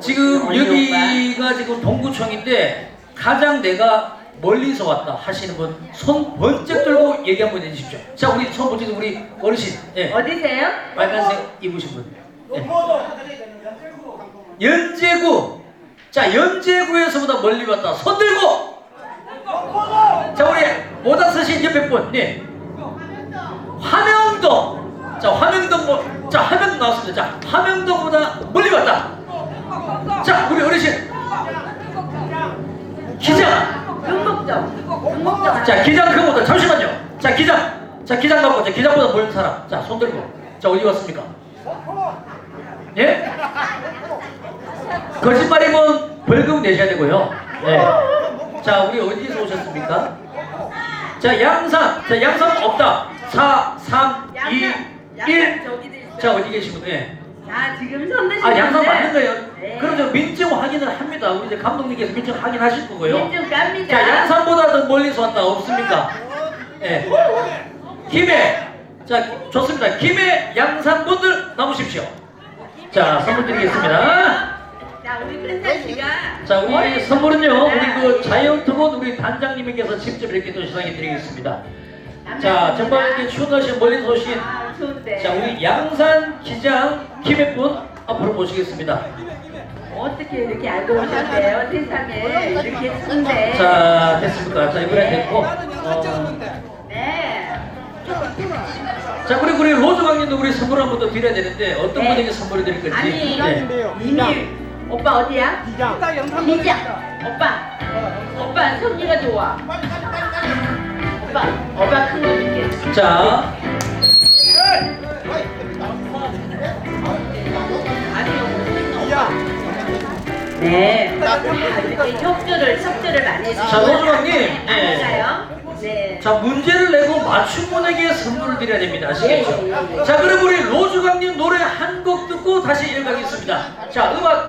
지금 여기가 지금 동구청인데 가장 내가 멀리서 왔다 하시는 분 손 번쩍 들고 얘기 한번 해주십시오. 자 우리 손 번쩍 들고 우리 어르신, 예. 어디세요? 빨간색 입으신 분. 예. 연제구. 자 연제구에서보다 멀리 왔다. 손 들고. 자 우리 모자 쓰신 옆에 분, 네. 화명동. 자 화명동 뭐, 자 화명동 나왔습니다. 자 화명동보다 멀리 왔다. 자 우리 어르신 기장. 금목점. 자 기장 그거보다 잠시만요. 자 기장. 자 기장 갖고 자 기장보다 멀은 사람. 자 손 들고. 자 어디 왔습니까? 예? 거짓말이면 벌금 내셔야 되고요. 예. 자 우리 어디서 오셨습니까? 자 양산. 자 양산 없다. 4, 3, 2, 1. 저기도 있어요. 자 어디 계시고 예. 자 지금 손 드시는데. 아 양산 맞는 거예요? 네. 민증 확인을 합니다. 우리 이제 감독님께서 민증 확인하실 거고요. 민증 깝니다. 자 양산보다 더 멀리서 왔다 없습니까? 예. 김해. 자 좋습니다. 김해 양산 분들 나오십시오. 자 선물 드리겠습니다. 자 우리 큰사 씨가. 자 우리 머리 선물은요 우리 네. 그 자이언트본 우리 단장님께서 직접 이렇게 또 시상해 드리겠습니다. 자 정말 이렇게 추운 날씨에 멀리서 오신 아 좋은데. 자 우리 양산 기장 김해분 앞으로 모시겠습니다. 어떻게 이렇게 알고 오셨대요 세상에 이렇게 좋은데. 자 됐습니까? 자 이번에 됐고 어, 네. 자 우리 우리 로즈 강님도 우리 선물 한 번 더 드려야 되는데 어떤 네. 분에게 선물을 드릴 건지 아니 네. 이미 오빠 어디야? 기장. 기장. 오빠. 오빠 성기가 좋아. 오빠. 오빠 큰 거 줄게. 자 네. 아, 이렇게 협조를 협조를 많이 해주시고. 자, 로즈왕님. 네. 네. 맞아요. 네. 자 문제를 내고 맞춘 분에게 선물을 드려야 됩니다 아시겠죠? 자 그럼 우리 로즈 강님 노래 한 곡 듣고 다시 이어가겠습니다 자 음악